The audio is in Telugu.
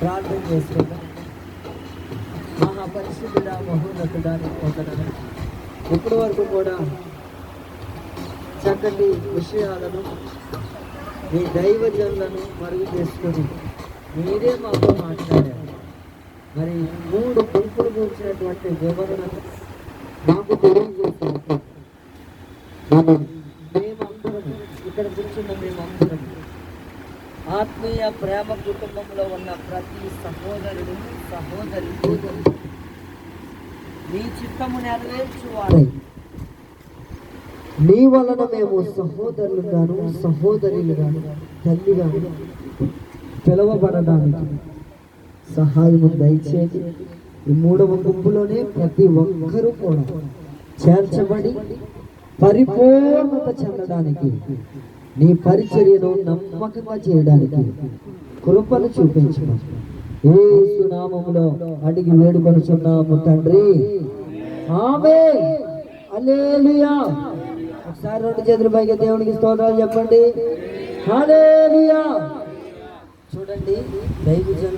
ప్రార్థన చేసుకుందాం మహాపరిశుద్ధుడా మహోన్నతుడా పొందడం ఇప్పటి వరకు కూడా చక్కటి విషయాలను మీ దైవజనులను మరుగు చేసుకొని మీరే మాతో మాట్లాడారు. మరి మూడు గుంపులు కూర్చున్నటువంటి వివరణను మాకు తెలియజేశారు మేమందరం ఇక్కడ కూర్చున్న మేమందరం ఆత్మీయ ప్రేమ కుటుంబంలో ఉన్న ప్రతి సహోదరుడు సహోదరి నీ చిత్తము నెరవేర్చువారు నీ వలన మేము సహోదరులుగాను సహోదరులుగాను సహోదరులు పిలవబడడానికి సహాయము దయచేసి ఈ మూడవ గుంపులోనే ప్రతి ఒక్కరూ కూడా చేర్చబడి పరిపూర్ణత చెందడానికి నీ పరిచర్యను నమ్మకంగా చేయడానికి? కృపను చూపించమని యేసు నామములో అడిగి వేడుకొనుచున్నాము తండ్రి. ఆమె హల్లెలూయా. ఒకసారి రెండు చేతులు పైకి దేవునికి స్తోత్రాలు చెప్పండి. హల్లెలూయా. చూడండి దైవజన్